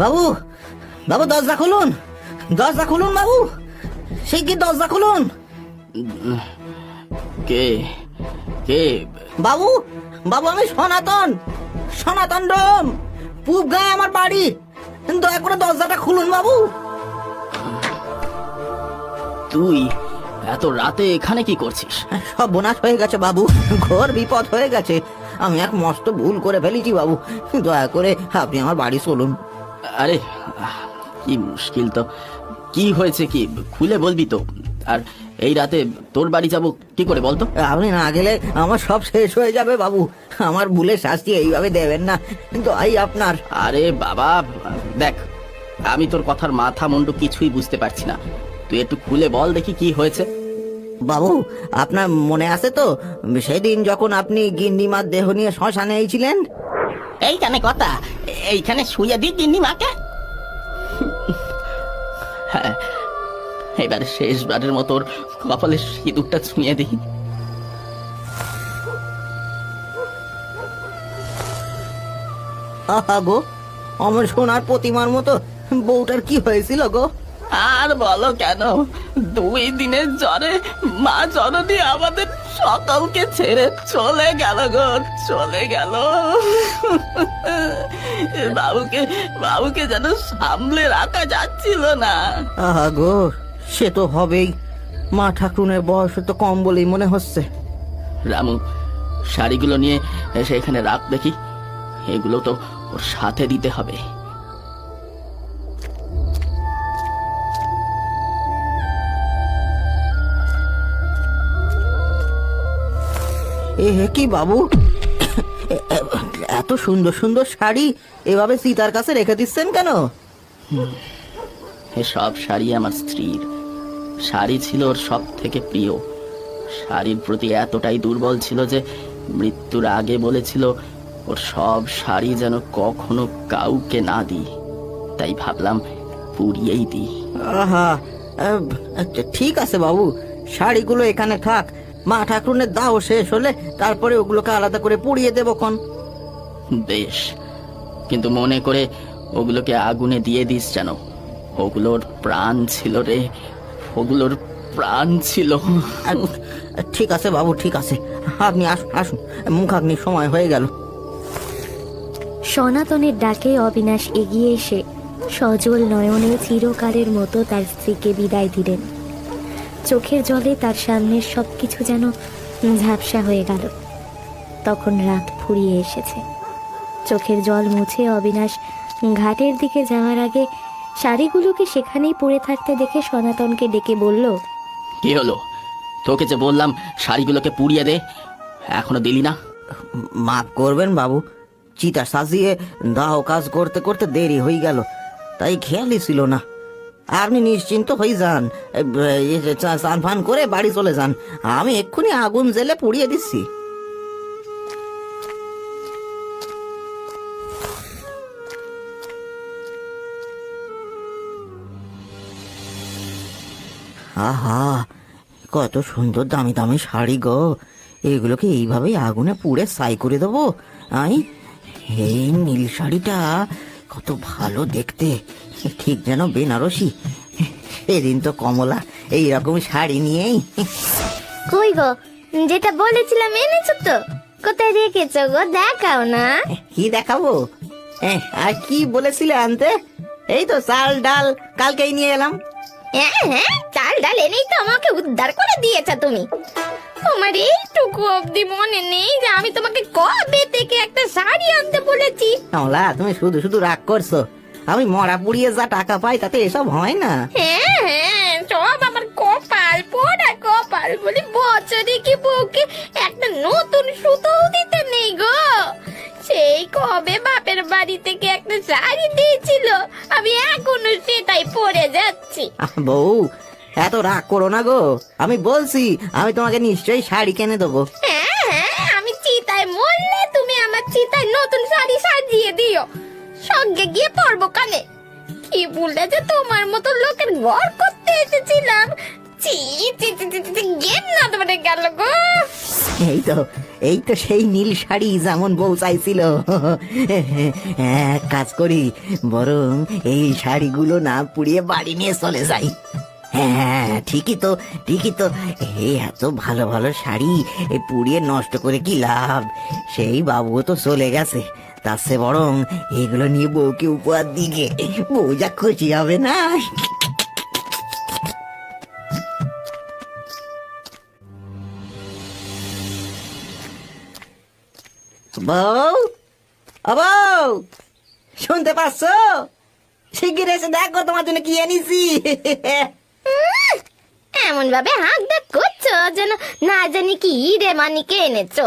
বাবু বাবু দরজা খুলুন। দরজা খুলুন বাবু। সেই কি দরজা খুলুন? কে? কে? বাবু বাবু আমি সনাতন। সনাতন ডোম পূব গায়ে আমার বাড়ি। দয়া করে দরজাটা খুলুন বাবু। তুই এত রাতে এখানে কি করছিস? সব বোনাস হয়ে গেছে বাবু। ঘোর বিপদ হয়ে গেছে। আমি এক মস্ত ভুল করে ফেলেছি বাবু। দয়া করে আপনি আমার বাড়ি চলুন। আরে কি মুশকিল তো। কি হয়েছে কি? খুলে বলবি তো। আর এই রাতে তোর বাড়ি যাব কি করে বলতো? আপনি না গেলে আমার সব শেষ হয়ে যাবে বাবু। আমার ভুলের শাস্তি এইভাবে দেবেন না। দয়াই আপনার। আরে বাবা দেখ আমি তোর কথার মাথা মুন্ডু কিছুই বুঝতে পারছি না। তুই একটু খুলে বল দেখি কি হয়েছে। বাবু আপনার মনে আছে তো? সেদিন যখন আপনি গিন্নিমার দেহ নিয়ে শ্মশানে এইছিলেন? এইখানে কথা। এইখানে শুয়ে দি দিননি মাকে। হ্যাঁ এবার শেষবারের মতো কপালে সিঁদুরটা ছুঁয়ে দিই। আহা গো আমার সোনার প্রতিমার মতো বউটার কি হয়েছিল গো? আর বলো কেন দুই দিনের জ্বরে মা জননী আমাদের সকলকে ছেড়ে চলে গেল গো চলে গেল। বাবুকে বাবুকে যেন সামলে রাখা যাচ্ছিল না। আহা গো সে তো হবেই। মা ঠাকুরের বয়স তো কম বলেই মনে হচ্ছে। রামু শাড়িগুলো নিয়ে এসে এখানে রাখ দেখি। এগুলো তো ওর সাথে দিতে হবে। এ কি বাবু? এত সুন্দর সুন্দর শাড়ি এভাবে সীতার কাছে রেখে দিচ্ছেন কেন? সব শাড়ি আমার স্ত্রীর। শাড়ি ছিল ওর সব থেকে প্রিয়। শাড়ির প্রতি এতটাই দুর্বল ছিল যে মৃত্যুর আগে বলেছিল ওর সব শাড়ি যেন কখনো কাউকে না দিই। তাই ভাবলাম পুড়িয়েই দিই। আহা ঠিক আছে বাবু শাড়িগুলো এখানে থাক। মা ঠাকুরের দাও শেষ হলে তারপরে ওগুলোকে আলাদা করে পুড়িয়ে দেবো কোন বেশ কিন্তু মনে করে ওগুলোকে আগুনে দিয়ে দিস যেন। ওগুলোর প্রাণ ছিল রে ওগুলোর প্রাণ ছিল। ঠিক আছে বাবু ঠিক আছে। আপনি আসুন। আসুন মুখাগ্নির সময় হয়ে গেল। সনাতনের ডাকে অবিনাশ এগিয়ে এসে সজল নয়নে চিরকালের মতো তার স্ত্রীকে বিদায় দিলেন। চোখের জলে তার সামনের সব কিছু যেন ঝাপসা হয়ে গেল। তখন রাত ফুরিয়ে এসেছে। চোখের জল মুছে অবিনাশ ঘাটের দিকে যাওয়ার আগে শাড়িগুলোকে সেখানেই পড়ে থাকতে দেখে সনাতনকে ডেকে বলল কি হলো? তোকে যে বললাম শাড়িগুলোকে পুড়িয়ে দে এখনও দিলি না? মাফ করবেন বাবু চিতা সাজিয়ে দাহ কাজ করতে করতে দেরি হয়ে গেল তাই খেয়ালই ছিল না। আপনি নিশ্চিন্ত হয়ে যান। স্নান ফান করে বাড়ি চলে যান। আমি এক্ষুনি আগুন জেলে পুড়িয়ে দিচ্ছি। আহা, কত সুন্দর দামি দামি শাড়ি গো। এগুলোকে এইভাবেই আগুনে পুড়ে সাই করে দেবো। আই, এই নীল শাড়িটা কত ভালো দেখতে। ঠিক যেন বেনারসি। সেদিন তো কমলা এই রকম শাড়ি নিয়েই। কই গো যেটা বলেছিলাম এনেছো তো? কোথায় রেখেছো গো? দেখাও না। কি দেখাবো? আর কি বলেছিলে আনতে? এই তো চাল ডাল কালকেই নিয়ে এলাম। হ্যাঁ হ্যাঁ চাল ডাল এনেই তো আমাকে উদ্ধার করে দিয়েছ তুমি। তোমার এইটুকু অবধি মনে নেই যে আমি তোমাকে কবে থেকে একটা শাড়ি আনতে বলেছি। কমলা তুমি শুধু শুধু রাগ করছ। আমি মরা পুড়িয়ে যা টাকা পাই তাতে এসব হয় না। হ্যাঁ হ্যাঁ সব আমার কপাল পোড়া কপাল বলি বছরে কি বউকে একটা নতুন সুতোও দিতে নেই গো। সেই কবে বাপের বাড়ি থেকে একটা শাড়ি দিয়েছিল আমি এখনও সেটাই পরে যাচ্ছি। আহ, বউ এত রাগ করো না গো। আমি বলছি আমি তোমাকে নিশ্চয়ই শাড়ি কিনে দেবো। হ্যাঁ হ্যাঁ আমি চিতায় মরলে তুমি আমার চিতায় নতুন শাড়ি সাজিয়ে দিও। সঙ্গে গিয়ে পড়ব কানে কি বললে যে তোমার মতো লোকের ঘর করতে এসেছিলাম? চি চি গেম না গেল গো। এই তো এই তো সেই নীল শাড়ি যেমন বউ চাইছিল। এক কাজ করি, বরং এই শাড়িগুলো না পুড়িয়ে বাড়ি নিয়ে চলে যাই। হ্যাঁ ঠিকই তো ঠিকই তো। এই এত ভালো ভালো শাড়ি পুড়িয়ে নষ্ট করে কি লাভ? সেই বাবুও তো চলে গেছে। তার সে বরং এগুলো নিয়ে বউকে উপহার দিকে বউ যা খুশি হবে না। বউ বউ, শুনতে পাচ্ছ? শিগগির এসে দেখো তোমার জন্য কি এনেছি। এমন ভাবে হাঁক ডাক করছ যেন না জানি কি রে মানিকে এনেছো।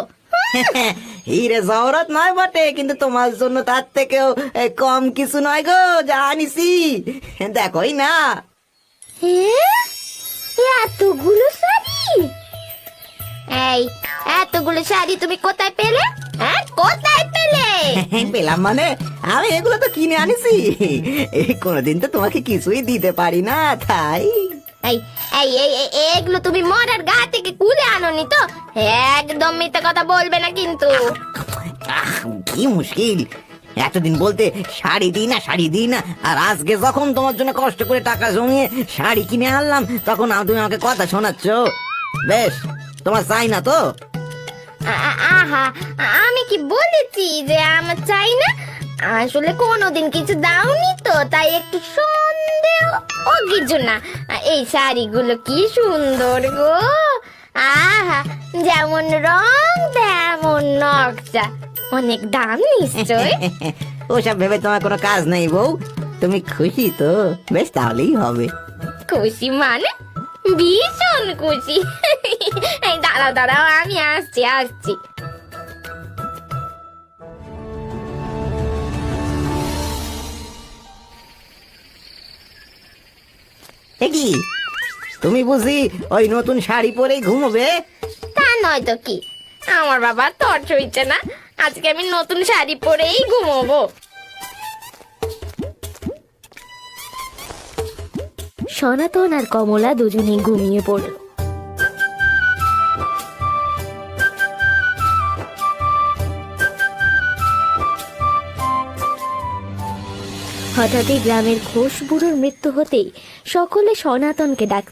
হিরে জহরত নয় বটে কিন্তু তোমার জন্য তার থেকেও কম কিছু নয় গো আনিছি। দেখোই না? এতগুলো শাড়ি? এই এতগুলো শাড়ি তুমি কোথায় পেলে? হ্যাঁ কোথায় পেলে? পেলাম মানে আমি এগুলো তো কিনে আনিছি। এই কোনোদিন তো তোমাকে কিছুই দিতে পারি না তাই। এই এই এই এগুলো তুমি মরার গা থেকে কুলে আনোনি তো? একদম মিথ্যে কথা বলবে না কিন্তু। আহ, কি মুশকিল। এতদিন বলতে শাড়ি দিই না শাড়ি দিই না আর আজকে যখন তোমার জন্য কষ্ট করে টাকা জমিয়ে শাড়ি কিনে আনলাম তখন তুমি আমাকে কথা শোনাচ্ছ? বেশ তোমার চাই না তো? আহা আমি কি বলেছি যে আমার চাই না? আসলে কোনোদিন কিছু দাওনি তো তাই একটু সন্দেহ ও কিছু না এই শাড়িগুলো কি সুন্দর গো। আহা যেমন রং তেমন নকশা। অনেক দাম নিশ্চয়। ওসব ভেবে তোমার কোনো কাজ নেই বউ। তুমি খুশি তো? বেশ তাহলেই হবে। খুশি মানে? ভীষণ খুশি। দাঁড়াও দাঁড়াও আমি আসছি আসছি। এ কি? তুমি বুঝি ওই নতুন শাড়ি পরেই ঘুমোবে? তা নয় তো কি? আমার বাবা টর্চ হইছে না। আজকে আমি নতুন শাড়ি পরেই ঘুমোবো। সনাতন আর কমলা দুজনেই ঘুমিয়ে পড়ল। হঠাৎই গ্রামের ঘোষ বুড়োর মৃত্যু হতেই সকলে সনাতনকে ডাক